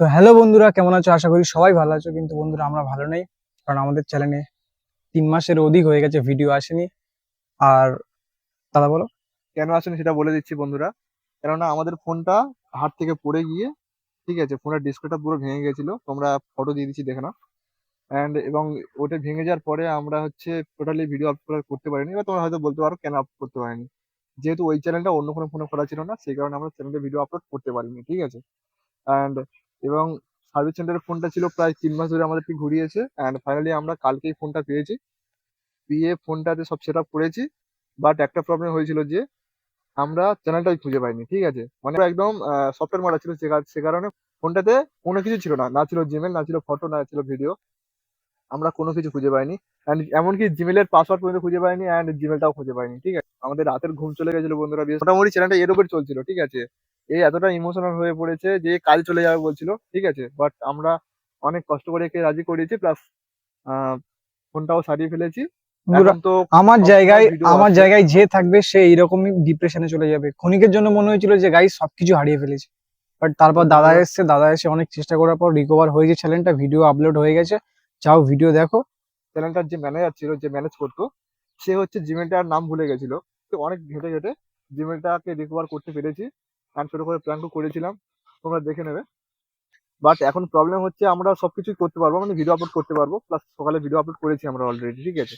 তো হ্যালো বন্ধুরা, কেমন আছো? আশা করি সবাই ভালো আছো, কিন্তু বন্ধুরা আমরা ভালো নেই, কারণ আমাদের চ্যানেলে তিন মাসের অধিক হয়ে গেছে ভিডিও আসেনি। আর দাদা বলো। কেন আসেনি সেটা বলে দিচ্ছি বন্ধুরা। কেননা আমাদের ফোনটা হাত থেকে পড়ে গিয়ে, ঠিক আছে, ফোনের ডিসপ্লেটা পুরো ভেঙে গেছিল। তোমরা ফটো দিয়ে দিচ্ছি, দেখে নাও। অ্যান্ড এবং ওটা ভেঙে যাওয়ার পরে আমরা হচ্ছে টোটালি ভিডিও আপলোড করতে পারিনি। এবার তোমরা হয়তো বলতে পারো, কেন আপলোড করতে পারিনি? যেহেতু ওই চ্যানেলটা অন্য কোনো ফোনে খোলা ছিল না, সেই কারণে আমরা চ্যানেলে ভিডিও আপলোড করতে পারিনি, ঠিক আছে? অ্যান্ড এবং সার্ভিস সেন্টারের ফোনটা ছিল প্রায় তিন মাস ধরে আমাদেরকে ঘুরিয়েছে অ্যান্ড ফাইনালি আমরা কালকেই ফোনটা পেয়েছি। পেয়ে ফোনটাতে সব সেট আপ করেছি। বাট একটা প্রবলেম হয়েছিল যে আমরা চ্যানেলটাই খুঁজে পাইনি, ঠিক আছে? মানে একদম সফটওয়্যার মারা ছিল, সে কারণে ফোনটাতে কোনো কিছু ছিল না। না ছিল জিমেল না ছিল ফটো না ছিল ভিডিও আমরা কোনো কিছু খুঁজে পাইনি। অ্যান্ড এমনকি জিমেলের পাসওয়ার্ড পর্যন্ত খুঁজে পাইনি অ্যান্ড জিমেলটাও খুঁজে পাইনি, ঠিক আছে? আমাদের রাতের ঘুম চলে গেছিল বন্ধুরা মোটামুটি চ্যানেলটা এর উপর চলছিল, ঠিক আছে? এই এতটা ইমোশনাল হয়ে পড়েছে যে কাজ চলে যাবে বলছিল ঠিক আছে? বাট আমরা অনেক কষ্ট করে একে রাজি করিয়েছি প্লাস ফোনটাও সারিয়ে ফেলেছি। তো আমার জায়গায় আমার জায়গায় যে থাকবে সে এইরকমই ডিপ্রেশনে চলে যাবে। ক্ষণিকের জন্য মনে হয়েছিল যে গাই সবকিছু হারিয়ে ফেলেছে। বাট তারপর দাদা এসছে দাদা এসে অনেক চেষ্টা করার পর রিকভার হয়েছে চ্যানেলটা ভিডিও আপলোড হয়ে গেছে। যাও ভিডিও দেখো। চ্যানেলটার যে ম্যানেজার ছিল যে ম্যানেজ করতো সে হচ্ছে জিমেলটার নাম ভুলে গেছিল। তো অনেক ঘেটে ঘেটে জিমেলটাকে রিকভার করতে পেরেছি। অ্যান্ড ছোটো করে প্ল্যান করেছিলাম, তোমরা দেখে নেবে। বাট এখন প্রবলেম হচ্ছে আমরা সবকিছুই করতে পারব মানে ভিডিও আপলোড করতে পারব। প্লাস সকালে ভিডিও আপলোড করেছি আমরা অলরেডি ঠিক আছে?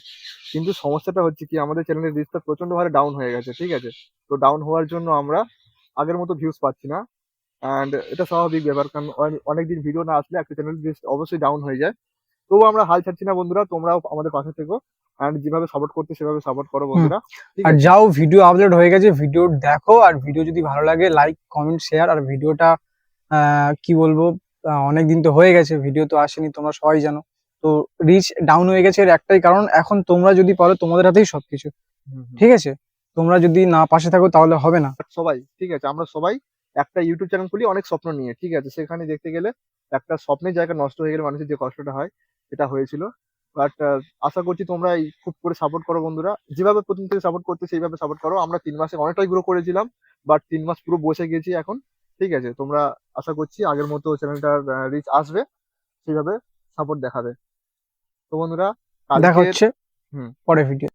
কিন্তু সমস্যাটা হচ্ছে কি, আমাদের চ্যানেলের রিচটা প্রচণ্ড হারে ডাউন হয়ে গেছে, ঠিক আছে? তো ডাউন হওয়ার জন্য আমরা আগের মতো ভিউজ পাচ্ছি না। অ্যান্ড এটা স্বাভাবিক ব্যাপার, কারণ অনে- অনেকদিন ভিডিও না আসলে একটা চ্যানেল অবশ্যই ডাউন হয়ে যায়। তবুও আমরা হাল ছাড়ছি না বন্ধুরা, তোমরাও আমাদের পাশে থেকো। অ্যান্ড যেভাবে সাপোর্ট করতে সেভাবে সাপোর্ট করো বন্ধুরা। আর যাও ভিডিও আপলোড হয়ে গেছে ভিডিও দেখো আর ভিডিও যদি ভালো লাগে লাইক কমেন্ট শেয়ার আর ভিডিওটা কি বলব অনেক দিন তো হয়ে গেছে ভিডিও তো আসেনি তোমরা সবাই জানো। তো রিচ ডাউন হয়ে গেছে এর একটাই কারণ এখন তোমরা যদি পারো তোমাদের হাতেই সবকিছু। ঠিক আছে? তোমরা যদি না পাশে থাকো তাহলে হবে না। সবাই ঠিক আছে আমরা সবাই একটা ইউটিউব চ্যানেল খুলি অনেক স্বপ্ন নিয়ে ঠিক আছে? সেখানে দেখতে গেলে একটা স্বপ্নের জায়গা নষ্ট হয়ে গেলে মানুষের যে কষ্টটা হয় সেটা হয়েছিল। বাট আশা করছি তোমরা এই খুব করে সাপোর্ট করো বন্ধুরা। যেভাবে প্রথম থেকে সাপোর্ট করতে সেইভাবে সাপোর্ট করো। আমরা তিন মাসে অনেকটাই গ্রো করেছিলাম বাট তিন মাস পুরো বসে গেছি এখন। ঠিক আছে তোমরা আশা করছি আগের মতো চ্যানেলটার রিচ আসবে। সেইভাবে সাপোর্ট দেখাবে। তো বন্ধুরা দেখা হচ্ছে হুম। পরে ভিডিও